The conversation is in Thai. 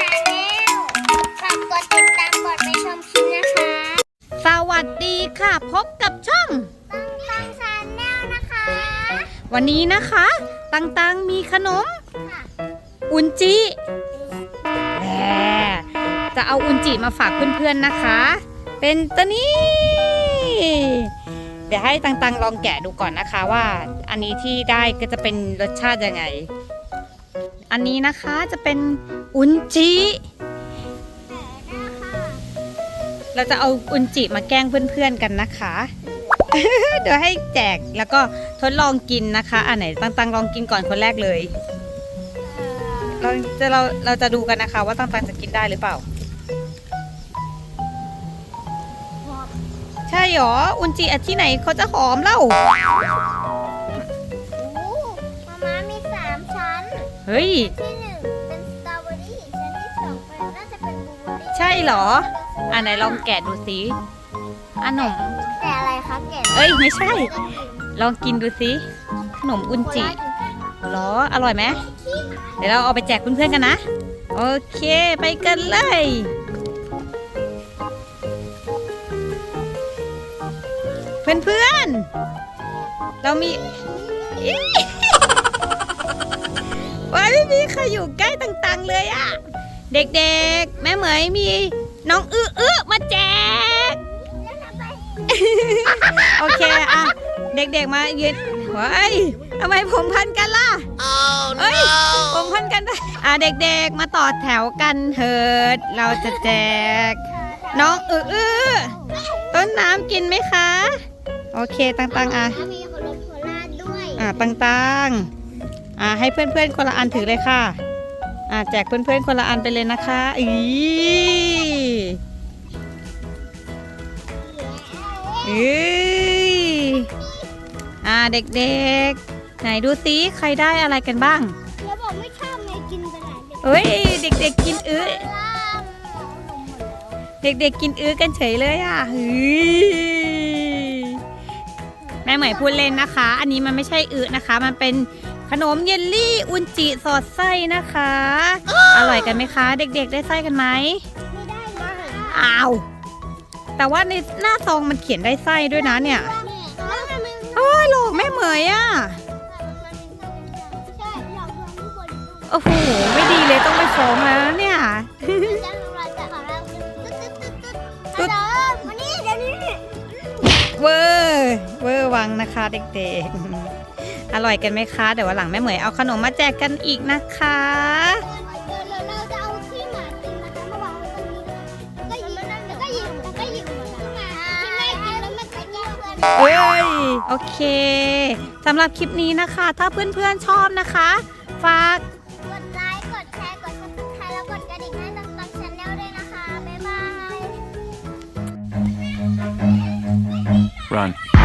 ชาแนลฝากกดติดตามกดไปชมคลิปนะคะสวัสดีค่ะ พบกับช่องตั้งตั้งชาแนลนะคะวันนี้นะคะ ตังตังมีขนม ค่ะอุนจิแหมจะเอาอุนจิมาฝากเพื่อนๆนะคะ เป็นตัวนี้ เดี๋ยวให้ตังตังลองแกะดูก่อนนะคะว่า อันนี้ที่ได้ก็จะเป็นรสชาติยังไง อันนี้นะคะจะเป็น อุนจิแต่นะคะเราจะเอาอุนจิมาแกล้งเพื่อนๆกันนะคะ เดี๋ยวให้แจกแล้วก็ทดลองกินนะคะอันไหนตังตังลองกินก่อนคนแรกเลย เราจะเราเราจะดูกันนะคะ ว่าตังตังจะกินได้หรือเปล่า ใช่หรออุนจิอันที่ไหนเขาจะหอมเล่าโอ้มาม่ามีสามชั้นเฮ้ยที่หนึ่ง เหรออันไหนลองแกะดูสิอันหนมแต่อะไรคะแกะเอ้ยไม่ใช่ ลองกินดูสิขนมอุนจิเหรออร่อยไหมเดี๋ยวเราเอาไปแจกเพื่อนๆกันนะ โอเคไปกันเลยเพื่อนๆเรามีอี๋ว้ายไม่มีใครอยู่ใกล้ต่างๆเลยอะ เด็กๆ แม่เหมยมี น้องอื้ออื้อมาแจก โอเคอะเด็กๆมายืนว้ายทำไมผมพันกันล่ะเอ้ยผมพันกันได้อะเด็กๆมาต่อแถวกันเถิด เราจะแจก น้องอื้ออื้อต้นน้ำกินไหมคะ โอเคตังๆอะมีขนมโคราชด้วยอะตังๆอะให้เพื่อนๆคนละอันถือเลยค่ะ อะแจกเพื่อนๆคนละอันไปเลยนะคะอีเอ้ยอะเด็กๆ ไหนดูซิใครได้อะไรกันบ้างแล้วบอกไม่ชอบไงกินไปไหนเด็กเอ้ยเด็กๆกินอื้อล่ามเด็กๆกินอื้อกันเฉยเลยอะเฮ้ยแม่เหมยพูดเล่นนะคะ อันนี้มันไม่ใช่อื้อนะคะ มันเป็น ขนมเยลลี่อุนจิสอดไส้นะคะ อร่อยกันไหมคะ เด็กๆ ได้ไส้กันไหมไม่ได้เลยอ้าว แต่ว่าในหน้าซองมันเขียนได้ไส้ด้วยนะเนี่ยแล้วทำไมมันโอ้ยหลอกแม่เหมยอะใช่หลอกลวงทุกคนโอ้โหไม่ดีเลยต้องไปฟ้องแล้วนะเนี่ยจะเราจะของเราตึ๊ดตึ๊ดตึ๊ดตึ๊ดฮัลโหลวันนี้เดี๋ยวนี้เวอร์เวอร์วังนะคะเด็กๆ อร่อยกันไหมคะ เดี๋ยววันหลังแม่เหมยเอาขนมมาแจกกันอีกนะคะเดี๋ยวเราจะเอาขี้หมาตินนะคะมาวางไว้ตรงนี้นะคะแล้วก็หยิบแล้วก็หยิบแล้วก็หยิบขี้หมาที่แม่กินแล้วมันจะแก้เพื่อนเอ้ยโอเคสำหรับคลิปนี้นะคะ ถ้าเพื่อนๆชอบนะคะ ฝากกดไลค์ กดแชร์ กด subscribe แล้วกดกระดิ่งให้ตังตังชาแนลด้วยนะคะ บ๊ายบาย Run.